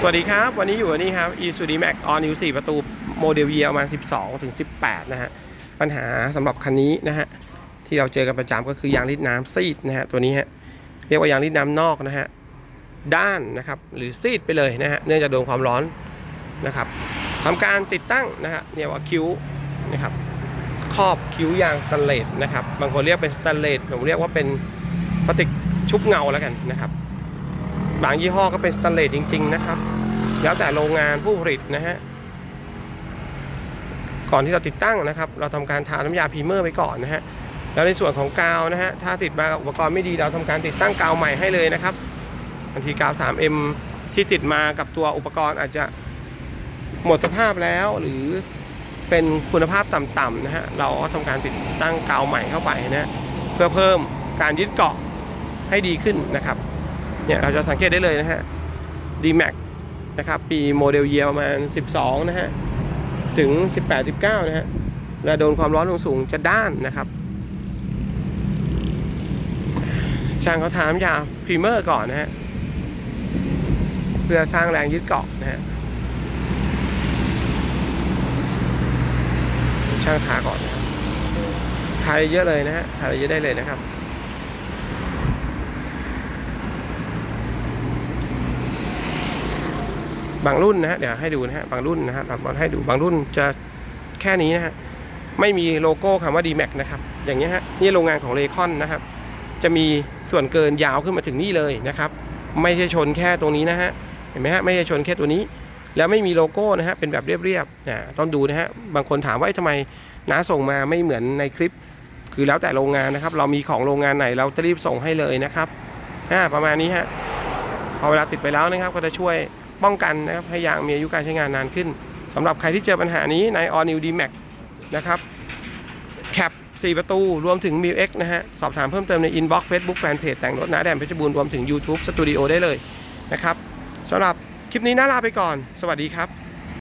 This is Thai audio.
สวัสดีครับ วันนี้อยู่วันนี้ครับ e s u d i Max All New 4 ประตูโมเดลเยียประมาณ 12 ถึง 18 นะฮะ ปัญหาสำหรับคันนี้นะฮะ ที่เราเจอกันประจำก็คือยางรีดน้ำซีดนะฮะ ตัวนี้ฮะ เรียกว่ายางรีดน้ำนอกนะฮะ ด้านนะครับ หรือซีดไปเลยนะฮะ เนื่องจากโดนความร้อนนะครับทำการติดตั้งนะฮะเนี่ยว่าคิ้วนะครับ ครอบคิ้วยางสแตนเลสนะครับ บางคนเรียกเป็นสแตนเลสผมเรียกว่าเป็นพลาสติกชุบเงาแล้วกันนะครับ บางยี่ห้อก็เป็นสแตนเลสจริง ๆ นะครับ แล้วแต่โรงงานผู้ผลิตนะฮะ ก่อนที่เราติดตั้งนะครับ เราทำการทาน้ำยาพีเมอร์ไปก่อนนะฮะ แล้วในส่วนของกาวนะฮะ ถ้าติดมากับอุปกรณ์ไม่ดีเราทำการติดตั้งกาวใหม่ให้เลยนะครับบางทีกาว 3M ที่ติดมากับตัวอุปกรณ์อาจจะหมดสภาพแล้วหรือเป็นคุณภาพต่ำๆนะฮะ เราก็ทำการติดตั้งกาวใหม่เข้าไปนะฮะเพื่อเพิ่มการยึดเกาะให้ดีขึ้นนะครับ เนี่ยเราจะสังเกตได้เลยนะฮะ D-Max นะครับปีโมเดลเยียประมาณ 12 นะฮะ ถึง 18 19 นะฮะและโดนความร้อนสูงจะด้านนะครับ ช่างเขาทาน้ำยาพรีเมอร์ก่อนนะฮะ เพื่อสร้างแรงยึดเกาะนะฮะ ช่างทาก่อนนะทาเยอะเลยนะฮะทาเยอะได้เลยนะครับ บางรุ่นนะฮะเดี๋ยวให้ดูนะฮะบางรุ่นนะฮะเราให้ดูบางรุ่นจะแค่นี้นะฮะไม่มีโลโก้คำว่า D-Max นะครับอย่างเงี้ยฮะนี่โรงงานของเลคอนนะครับ จะมีส่วนเกินยาวขึ้นมาถึงนี่เลยนะครับ ไม่ใช่ชนแค่ตรงนี้นะฮะเห็นไหมฮะไม่ใช่ชนแค่ตัวนี้ แล้วไม่มีโลโก้นะฮะเป็นแบบเรียบๆนะต้องดูนะฮะบางคนถามว่าทำไมน้าส่งมาไม่เหมือนในคลิป คือแล้วแต่โรงงานนะครับ เรามีของโรงงานไหนเราจะรีบส่งให้เลยนะครับอ่าประมาณนี้ฮะพอเวลาติดไปแล้วนะครับก็จะช่วย ป้องกันนะครับให้ยางมีอายุการใช้งานนานขึ้นสำหรับใครที่เจอปัญหานี้ใน All New D-Max นะครับแคป4 ประตู รวมถึง m ิ X นะฮะ สอบถามเพิ่มเติมใน Inbox Facebook Fanpage แต่งรถนาแดนเพชรบูรณ์รวมถึง YouTube Studio ได้เลยนะครับสำหรับคลิปนี้น่าลาไปก่อน สวัสดีครับ